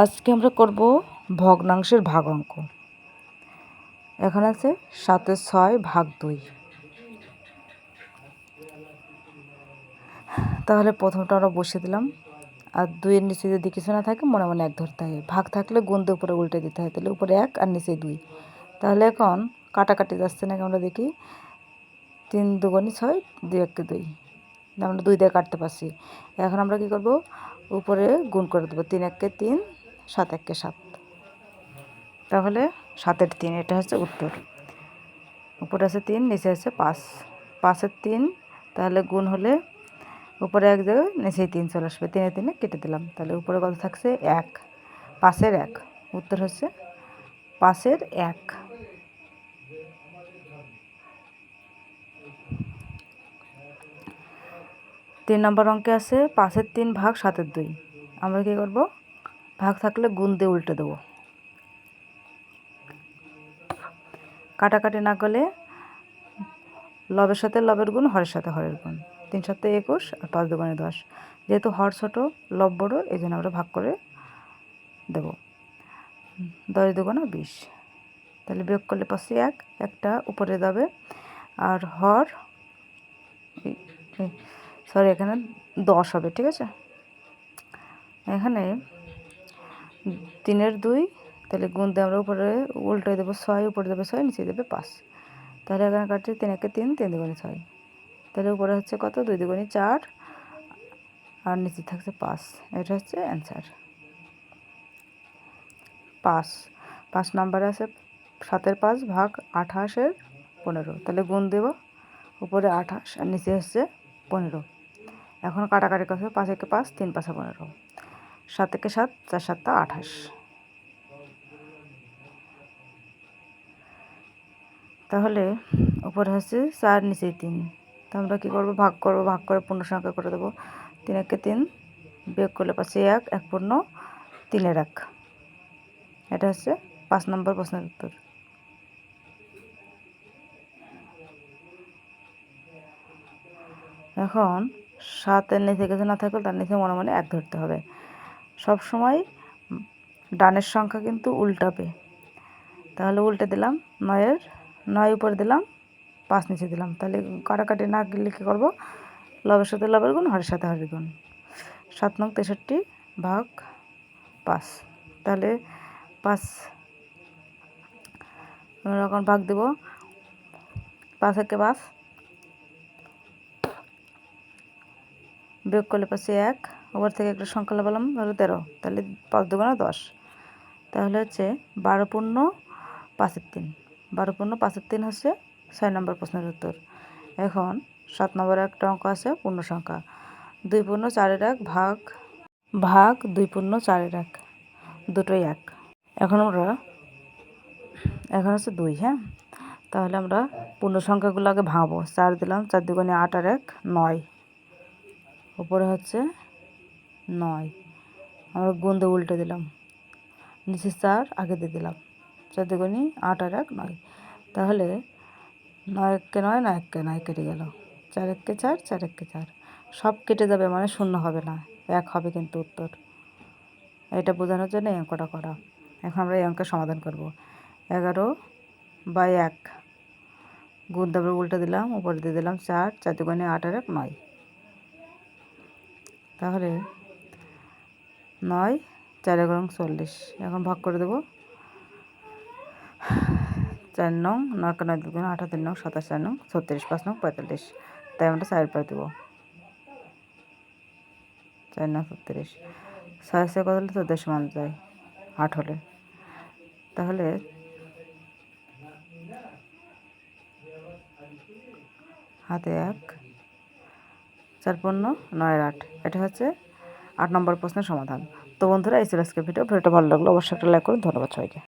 আজকে আমরা করব ভগ্নাংশের ভাগ অঙ্ক। এখানে আছে সাতে ছয় ভাগ দুই। তাহলে প্রথমটা আমরা বসিয়ে দিলাম। আর দুইয়ের নিচে যদি কিছু না থাকে, মনে মনে এক ধরতে হয়। ভাগ থাকলে গুনতে উপরে উল্টে দিতে হয়, তাহলে উপরে এক আর নিচে দুই। তাহলে এখন কাটাকাটি যাচ্ছে নাকি আমরা দেখি? তিন দুগুণি ছয়, দুই এককে দুই। আমরা দুই দিয়ে কাটতে পারছি। এখন আমরা কী করব? উপরে গুণ করে দেবো। তিন এককে তিন সাত এককে সাত। তাহলে সাতের তিন, এটা হচ্ছে উত্তর। উপরে আছে তিন, নিচে আছে পাঁচ। পাঁচের তিন, তাহলে গুণ হলে উপরে এক জায়গায় নিচেই তিন চলে আসবে। তিনে তিনে কেটে দিলাম। তাহলে উপরে কত থাকছে? এক। পাঁচের এক। উত্তর হচ্ছে পাঁচের এক। তিন নম্বর অঙ্কে আছে পাঁচের তিন ভাগ সাতের দুই। আমরা কী করব? ভাগ থাকলে গুণ দিয়ে উল্টে দেবো। কাটাকাটি না করলে লবের সাথে লবের গুণ, হরের সাথে হরের গুণ। তিন সাথে একুশ আর পাঁচ দুগুণে দশ। যেহেতু হর ছোটো, লব বড়ো, এই জন্য আমরা ভাগ করে দেব। দশ দুগুণা বিশ। তাহলে বিয়োগ করলে পাচ্ছি এক, একটা উপরে যাবে। আর হর সরি এখানে দশ হবে, ঠিক আছে? এখানে তিনের দুই, তাহলে গুণ দিয়ে আমরা উপরে উল্টে দেবো ছয়, উপরে দেবে ছয়, নিচে দেবে পাঁচ। তাহলে এখানে কাটছে তিন একে তিন তিন দুগুণে ছয়। তাহলে উপরে হচ্ছে কত? দুই দুগুণে চার, আর নিচে থাকছে পাঁচ। এটা হচ্ছে অ্যান্সার। পাঁচ। পাঁচ নাম্বারে আছে সাতের পাঁচ ভাগ আঠাশের পনেরো। তাহলে গুণ দেব উপরে আঠাশ, আর নিচে হচ্ছে পনেরো। এখন কাটাকাটি কথা পাঁচ একে পাঁচ, তিন পাঁচে পনেরো। সাত একে সাত, চার সাতটা আঠাশ। তাহলে উপরে হচ্ছে চার নিচেই তিন। তো আমরা কী করব? ভাগ করব, ভাগ করে পূর্ণ সংখ্যা করে দেবো। তিন একে তিন বিয়োগ করলে পাচ্ছি এক এক পূর্ণ তিনের এক। এটা হচ্ছে পাঁচ নম্বর প্রশ্নের উত্তর। এখন সাতের নিচে কিছু না থাকলে তার নিচে মনে মনে এক ধরতে হবে। সব সময় ডানের সংখ্যা কিন্তু উল্টাবে। তাহলে উল্টে দিলাম নয়ের, নয় উপরে দিলাম, পাঁচ নিচে দিলাম। তাহলে কাটাকাটি না গেলে কী করব, লবের সাথে লবের গুণ, হরের সাথে হরের গুণ। সাত নং তেষট্টি ভাগ পাঁচ। তাহলে পাঁচ এখন ভাগ দেব। পাঁচ একে পাঁচ, বিয়োগ করলে পাচ্ছি এক। ওপর থেকে একটা সংখ্যা লাগালাম তাহলে তেরো, তাহলে পাঁচ দুগুণা দশ। তাহলে হচ্ছে বারো পূর্ণ পাঁচের তিন। বারো পূর্ণ পাঁচের তিন হচ্ছে ছয় নম্বর প্রশ্নের উত্তর। এখন সাত নম্বর একটা অঙ্ক আছে পূর্ণ সংখ্যা। দুই পূর্ণ চারের এক ভাগ ভাগ দুই পূর্ণ চারের এক, দুটোই এক। এখন আমরা, এখন হচ্ছে দুই হ্যাঁ? তাহলে আমরা পূর্ণ সংখ্যাগুলো আগে ভাঙবো। চার দিলাম, চার দুগুণে আট আর এক, নয়। উপরে হচ্ছে নয়। আমরা গুণ দিয়ে উল্টে দিলাম। নিচে চার, আগে দিয়ে দিলাম। চার দুগুণি আট আর এক নয়। তাহলে নয় এককে নয় নয় এককে নয় কেটে গেল। চার এককে চার চার এককে চার। সব কেটে যাবে মানে শূন্য হবে না। এক হবে কিন্তু উত্তর। এটা বোঝানোর জন্য এই অঙ্কটা করা। এখন আমরা এই অঙ্কের সমাধান করব। এগারো বাই এক। গুণ তারপরে উল্টে দিলাম, উপরে দিয়ে দিলাম চার চার দুগুণে আট আর এক নয়। তাহলে নয়, চার এগারো চল্লিশ। এখন ভাগ করে দেবো। চার নং নয় নয় দুগুণ আঠাত্তর নং, সাতাশ চার নং, ছত্রিশ পাঁচ নং, পঁয়তাল্লিশ। তাই আমরা চার পাই দেবো। চার নং, ছত্রিশ। ছয় ছয় কত হলে চোদ্দোশো মান যায়? আট হলে। তাহলে হাতে এক, চার পূর্ণ, নয়ের আট। এটা হচ্ছে আট নম্বর প্রশ্নের সমাধান। তো বন্ধুরা, এই ছিল ভিডিও ভিডিওটা ভালো লাগল অবশ্যই একটা লাইক করুন। ধন্যবাদ সবাইকে।